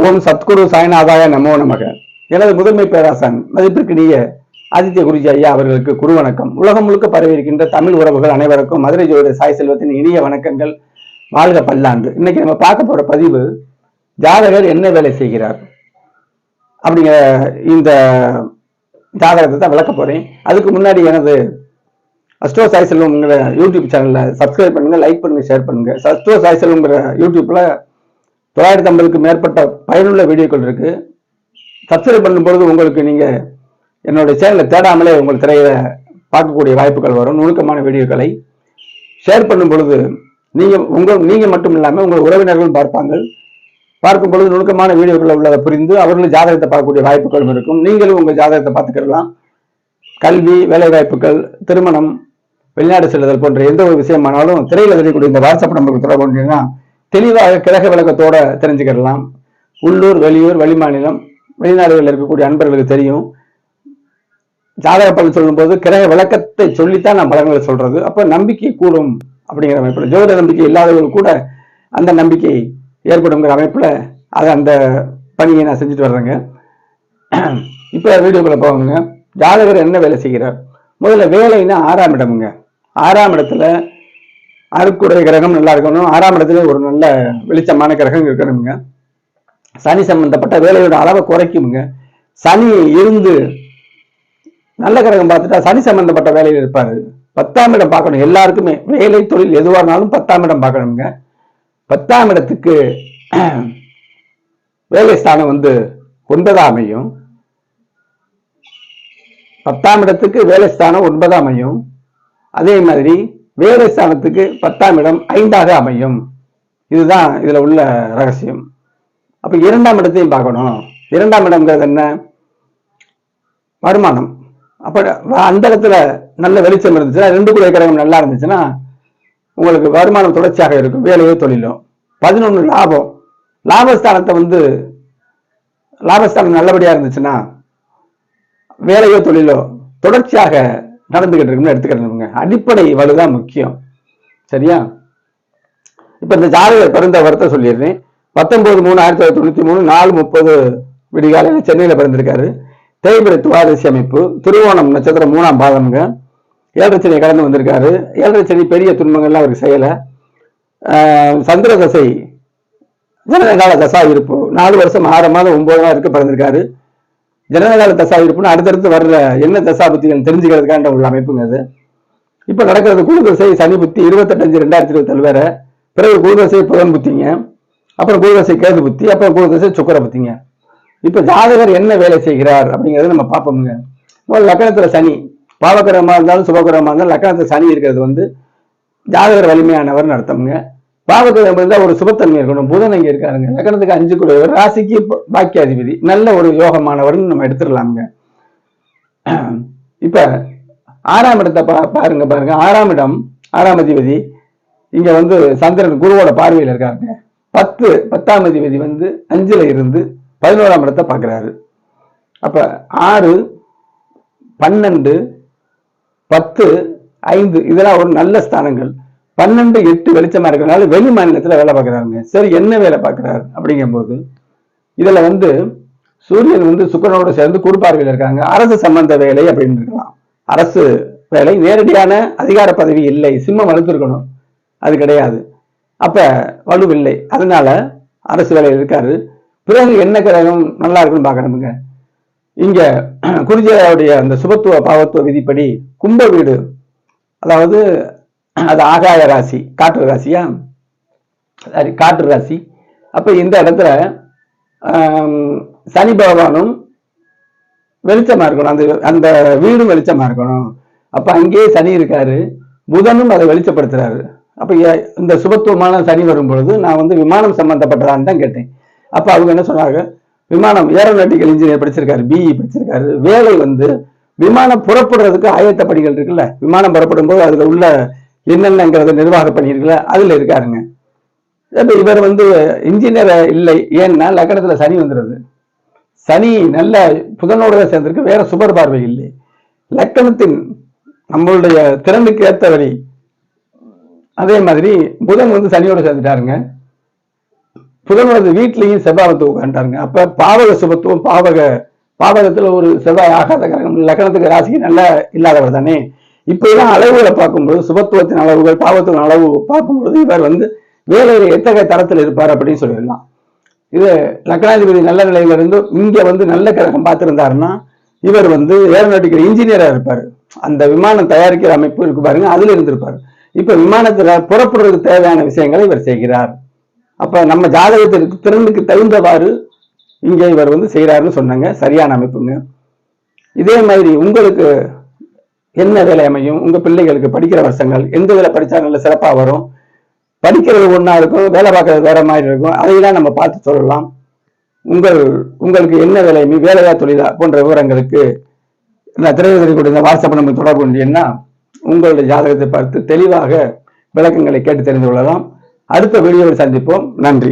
ஓம் சத்குரு சாய்நாதாய நமோ நமக. எனது முதன்மை பேராசன் மதிப்பிற்கினிய ஆதித்ய குருஜி ஐயா அவர்களுக்கு குரு வணக்கம். உலகம் முழுக்க பரவி இருக்கின்ற தமிழ் உறவுகள் அனைவருக்கும் மதுரை ஜோதிட சாய் செல்வத்தின் இனிய வணக்கங்கள் வாழ்க பல்லாண்டு. இன்னைக்கு நம்ம பார்க்க போற பதிவு ஜாதகர் என்ன வேலை செய்கிறார்? அப்படிங்கிற இந்த ஜாதகத்தை தான் விளக்க போறேன். அதுக்கு முன்னாடி எனது அஸ்ட்ரோ சாய் செல்வம்ங்கிற யூடியூப் சேனலில் சப்ஸ்கிரைப் பண்ணுங்க லைக் பண்ணுங்க ஷேர் பண்ணுங்க. அஸ்ட்ரோ சாய் செல்வம்ங்கிற யூடியூப்ல தொள்ளாயிரத்தி ஐம்பதுக்கு மேற்பட்ட பயனுள்ள வீடியோக்கள் இருக்கு. சப்ஸ்கிரைப் பண்ணும்பொழுது உங்களுக்கு நீங்க என்னுடைய சேனலை தேடாமலே உங்கள் திரையில பார்க்கக்கூடிய வாய்ப்புகள் வரும். நுணுக்கமான வீடியோக்களை ஷேர் பண்ணும் பொழுது நீங்க உங்க நீங்க மட்டும் இல்லாம உங்கள் உறவினர்களும் பார்ப்பாங்க பார்க்கும் பொழுது நுணுக்கமான வீடியோக்கள் உள்ளதை புரிந்து அவர்களும் ஜாதகத்தை பார்க்கக்கூடிய வாய்ப்புகளும் இருக்கும். நீங்களும் உங்கள் ஜாதகத்தை பார்த்துக்கலாம் கல்வி வேலை வாய்ப்புகள் திருமணம் வெளிநாடு செல்லுதல் போன்ற எந்த ஒரு விஷயமானாலும் திரையில் தெரியக்கூடிய இந்த வாட்ஸ்அப் நம்பருக்கு தொடர்பு கொண்டீங்கன்னா தெளிவாக கிரக விளக்கத்தோட தெரிஞ்சுக்கிடலாம். உள்ளூர் வெளியூர் வெளிமாநிலம் வெளிநாடுகளில் இருக்கக்கூடிய அன்பர்களுக்கு தெரியும். ஜாதக பலன் சொல்லும்போது கிரக விளக்கத்தை சொல்லித்தான் நான் பலன்களை சொல்றது. அப்ப நம்பிக்கை கூடும் அப்படிங்கிற அமைப்பில் ஜோதிட நம்பிக்கை இல்லாதவர்கள் கூட அந்த நம்பிக்கை ஏற்படுங்கிற அமைப்பில் அதை அந்த பணியை நான் செஞ்சுட்டு வர்றேங்க. இப்போ வீடியோக்குள்ள போவாங்க ஜாதகர் என்ன வேலை செய்கிறார்? முதல்ல வேலைன்னா ஆறாம் இடமுங்க. ஆறாம் இடத்துல அருக்குடைய கிரகம் நல்லா இருக்கணும். ஆறாம் இடத்துல ஒரு நல்ல வெளிச்சமான கிரகம் இருக்கணுங்க. சனி சம்பந்தப்பட்ட வேலையோட அளவை குறைக்குமுங்க. சனி இருந்து நல்ல கிரகம் பார்த்துட்டா சனி சம்பந்தப்பட்ட வேலையில் இருப்பார். பத்தாம் இடம் பார்க்கணும். எல்லாருக்குமே வேலை தொழில் எதுவாக இருந்தாலும் பத்தாம் இடம் பார்க்கணுங்க. பத்தாம் இடத்துக்கு வேலை ஸ்தானம் வந்து ஒன்பதாம் அமையும் பத்தாம் இடத்துக்கு வேலை ஸ்தானம் ஒன்பதாம் அமையும் அதே மாதிரி வேறு ஸ்தானத்துக்கு பத்தாம் இடம் ஐந்தாக அமையும். இதுதான் இதில் உள்ள ரகசியம். அப்போ இரண்டாம் இடத்தையும் பார்க்கணும். இரண்டாம் இடம்ங்கிறது என்ன? வருமானம். அப்போ அந்த இடத்துல நல்ல வெளிச்சம் இருந்துச்சுன்னா ரெண்டு கூட கிரகம் நல்லா இருந்துச்சுன்னா உங்களுக்கு வருமானம் தொடர்ச்சியாக இருக்கும். வேலையோ தொழிலோ. பதினொன்று லாபம். லாபஸ்தானத்தை வந்து லாபஸ்தானம் நல்லபடியா இருந்துச்சுன்னா வேலையோ தொழிலோ தொடர்ச்சியாக நடந்துகிட்டு இருக்குன்னு எடுத்துக்கிறேன் அடிப்படை வலுதான் முக்கியம். சரியா? இப்ப இந்த ஜாதகர் பிறந்த வரத்தை சொல்லிடுறேன். பத்தொன்பது மூணு ஆயிரத்தி தொள்ளாயிரத்தி தொண்ணூத்தி மூணு நாலு முப்பது விடிகாலையில் சென்னையில பிறந்திருக்காரு. தேய்பிரை துவாதசி அமைப்பு திருவோணம் நட்சத்திரம் மூணாம் பாதம்ங்க. ஏழரை கடந்து வந்திருக்காரு. ஏழரை சனி பெரிய துன்பங்கள்லாம் அவருக்கு செய்யலை. சந்திர தசை ஜனகால தசா இருப்பு நாலு வருஷம் ஆறு மாதம் ஒன்பது நாள் இருக்கு பிறந்திருக்காரு. ஜனகால தசா இருப்புன்னு அடுத்தடுத்து வர்ற என்ன தசா புத்திகள் தெரிஞ்சுக்கிறதுக்கான உள்ள அமைப்புங்க அது. இப்ப நடக்கிறது குருதசை சனி புத்தி இருபத்தஞ்சு ரெண்டாயிரத்தி இருபத்தி வேற. பிறகு குருதசை புதன் புத்திங்க. அப்புறம் குருதசை கேது புத்தி அப்புறம் குருதசை சுக்கர புத்திங்க. இப்ப ஜாதகர் என்ன வேலை செய்கிறார் அப்படிங்கறத நம்ம பார்ப்போமுங்க. முதல்ல லக்கணத்தில் சனி. பாவகரமா இருந்தாலும் சுபகரமா இருந்தாலும் லக்கணத்தில் சனி இருக்கிறது வந்து ஜாதகர் வலிமையானவர்னு அர்த்தம்ங்க. பாவகிரகம் இருந்தால் ஒரு சுபத்தன்மை இருக்கணும். புதன் இங்கே இருக்காருங்க. லக்கணத்துக்கு அஞ்சு குடையவர் ராசிக்கு பாக்கியாதிபதி. நல்ல ஒரு யோகமானவர்னு நம்ம எடுத்துடலாமுங்க. இப்ப ஆறாம் இடத்தை பா பாருங்க பாருங்க. ஆறாம் இடம் ஆறாம் அதிபதி. இங்க வந்து சந்திரன் குருவோட பார்வையில் இருக்காருங்க. பத்து பத்தாம் அதிபதி வந்து அஞ்சுல இருந்து பதினோராம் இடத்தை பார்க்குறாரு அப்ப ஆறு பன்னெண்டு பத்து ஐந்து இதெல்லாம் ஒரு நல்ல ஸ்தானங்கள். பன்னெண்டு எட்டு வெளிச்சமா இருக்கிறனால வெளி மாநிலத்துல வேலை பார்க்கறாருங்க. சரி என்ன வேலை பார்க்கறாரு? அப்படிங்கும்போது இதுல வந்து சூரியன் வந்து சுக்கரனோட சேர்ந்து குறுப்பார்வையில் இருக்காங்க. அரசு சம்பந்த வேலை அப்படின்னு இருக்கலாம். அரசு வேலை நேரடியான அதிகார பதவி இல்லை. சிம்மம் வலுத்திருக்கணும் அது கிடையாது. அப்ப வலுவில்லை அதனால அரசு வேலையில் இருக்காரு. பிறகு என்ன கிரகம் நல்லா இருக்குன்னு பார்க்கணுமுங்க. இங்க குருஜியாவுடைய அந்த சுபத்துவ பாவத்துவ விதிப்படி கும்ப வீடு அதாவது அது ஆகாய ராசி காற்று ராசியா? சாரி காற்று ராசி. அப்போ இந்த இடத்துல சனி பகவானும் வெளிச்சமாக இருக்கணும். அந்த அந்த வீடும் வெளிச்சமாக இருக்கணும். அப்போ அங்கேயே சனி இருக்காரு. புதனும் அதை வெளிச்சப்படுத்துறாரு. அப்போ ஏ- இந்த சுபத்துவமான சனி வரும் பொழுது நான் வந்து விமானம் சம்மந்தப்பட்டதான்னு தான் கேட்டேன். அப்போ அவங்க என்ன சொன்னாங்க? விமானம் ஏரோநாட்டிக்கல் இன்ஜினியர் படிச்சிருக்காரு பிஇ படிச்சிருக்காரு. வேலை வந்து விமானம் புறப்படுறதுக்கு ஆயத்த பணிகள் இருக்குல்ல. விமானம் புறப்படும் போது அதில் உள்ள என்னென்னங்கிறத நிர்வாக பணி இருக்குல்ல இருக்காருங்க. அப்ப இவர் வந்து இன்ஜினியர் இல்லை. ஏன்னா லக்கணத்துல சனி வந்துடுது சனி நல்ல புதனோட தான் சேர்ந்திருக்கு. வேற சுபர் பார்வை இல்லை. லக்கணத்தின் நம்மளுடைய திறனுக்கு ஏற்ற வழி. அதே மாதிரி புதன் வந்து சனியோட சேர்ந்துட்டாருங்க. புதனோட வீட்லையும் செவ்வாய் உட்காண்டாருங்க உட்காந்துட்டாருங்க பாவக சுபத்துவம் பாவக பாவகத்தில் ஒரு செவ்வாய் ஆகாத கிரகம் லக்னத்துக்கு ராசிக்கு நல்லா இல்லாதவர் தானே. இப்ப எல்லாம் அளவுகளை பார்க்கும்போது சுபத்துவத்தின் அளவுகள் பாவத்தின் அளவு பார்க்கும்பொழுது இவர் வந்து வேலையில எத்தகைய தரத்தில் இருப்பார் அப்படின்னு சொல்லிடலாம். இது லக்னாதிபதி நல்ல நிலையில இருந்து இங்க வந்து நல்ல கிரகம் பார்த்திருந்தாருன்னா இவர் வந்து ஏரோநாட்டிக்கல் இன்ஜினியரா இருப்பாரு. அந்த விமானம் தயாரிக்கிற அமைப்பு இருக்கு பாருங்க அதுல இருந்திருப்பாரு. இப்ப விமானத்துல புறப்படுறதுக்கு தேவையான விஷயங்களை இவர் செய்கிறார். அப்ப நம்ம ஜாதகத்திற்கு திறனுக்கு தகுந்தவாறு இங்கே இவர் வந்து செய்யறாருன்னு சொன்னாங்க சரியான அமைப்புங்க. இதே மாதிரி உங்களுக்கு என்ன வேலை அமையும்? உங்க பிள்ளைகளுக்கு படிக்கிற வருஷங்கள் எந்த வேலை படிச்சா நல்ல சிறப்பா வரும்? படிக்கிறது ஒன்றா இருக்கும் வேலை பார்க்கறது வேற மாதிரி இருக்கும். அதையெல்லாம் நம்ம பார்த்து சொல்லலாம். உங்கள் உங்களுக்கு என்ன வேலையுமே வேலையா தொழிலா? போன்ற விவரங்களுக்கு நான் திரையுதவி கொடுத்த வாட்ஸ்அப் நம்ம தொடர்பு கொண்டீங்கன்னா உங்களுடைய ஜாதகத்தை பார்த்து தெளிவாக விளக்கங்களை கேட்டு தெரிந்து கொள்ளலாம். அடுத்த வீடியோவில் சந்திப்போம். நன்றி.